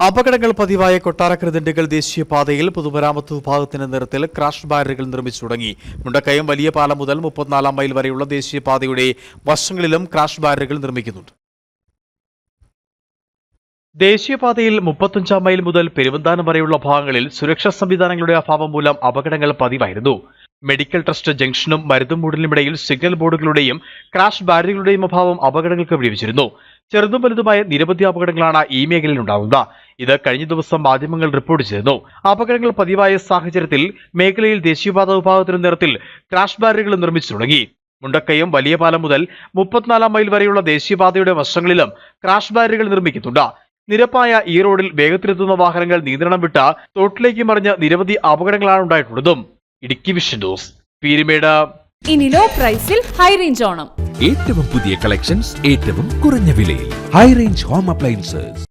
അപകടങ്ങൾ പതിവായ കൊട്ടാരക്കര ദിണ്ടുകൾ ദേശീയപാതയിൽ പൊതുമരാമത്ത് വിഭാഗത്തിന്റെ നിറത്തിൽ ക്രാഷ് ബാരറുകൾ നിർമ്മിച്ചു തുടങ്ങി. മുണ്ടക്കയം വലിയ പാലം മുതൽ മുപ്പത്തിനാലാം മൈൽ വരെയുള്ള ദേശീയപാതയുടെ വശങ്ങളിലും ക്രാഷ് ബാരറുകൾ നിർമ്മിക്കുന്നുണ്ട്. ദേശീയപാതയിൽ മുപ്പത്തഞ്ചാം മൈൽ മുതൽ പെരുവന്താനം വരെയുള്ള ഭാഗങ്ങളിൽ സുരക്ഷാ സംവിധാനങ്ങളുടെ അഭാവം മൂലം അപകടങ്ങൾ പതിവായിരുന്നു. മെഡിക്കൽ ട്രസ്റ്റ് ജംഗ്ഷനും മരുതും മൂടലിനുമിടയിൽ സിഗ്നൽ ബോർഡുകളുടെയും ക്രാഷ് ബാരറുകളുടെയും അഭാവം അപകടങ്ങൾക്ക് വഴിവെച്ചിരുന്നു ചെറുതും വലുതുമായ നിരവധി അപകടങ്ങളാണ് ഈ മേഖലയിൽ ഉണ്ടാകുന്നത്. ഇത് കഴിഞ്ഞ ദിവസം മാധ്യമങ്ങൾ റിപ്പോർട്ട് ചെയ്തിരുന്നു അപകടങ്ങൾ പതിവായ സാഹചര്യത്തിൽ മേഖലയിൽ ദേശീയപാത വിഭാഗത്തിന് നേതൃത്വത്തിൽ ക്രാഷ് ബാരറുകൾ നിർമ്മിച്ചു തുടങ്ങി. മുണ്ടക്കയം വലിയ പാലം മുതൽ മുപ്പത്തിനാലാം മൈൽ വരെയുള്ള ദേശീയപാതയുടെ വശങ്ങളിലും ക്രാഷ് ബാരറുകൾ നിർമ്മിക്കുന്നുണ്ട്. നിരപ്പായ ഈ റോഡിൽ വേഗത്തിലെത്തുന്ന വാഹനങ്ങൾ നിയന്ത്രണം വിട്ട തോട്ടിലേക്ക് മറിഞ്ഞ നിരവധി അപകടങ്ങളാണ് ഉണ്ടായിട്ടുള്ളതും. Idukki vision news Peerumedu. ഇനി ലോ പ്രൈസിൽ ഹൈ റേഞ്ച് ഓണം. ഏറ്റവും പുതിയ കളക്ഷൻസ് ഏറ്റവും കുറഞ്ഞ വിലയിൽ. High range home appliances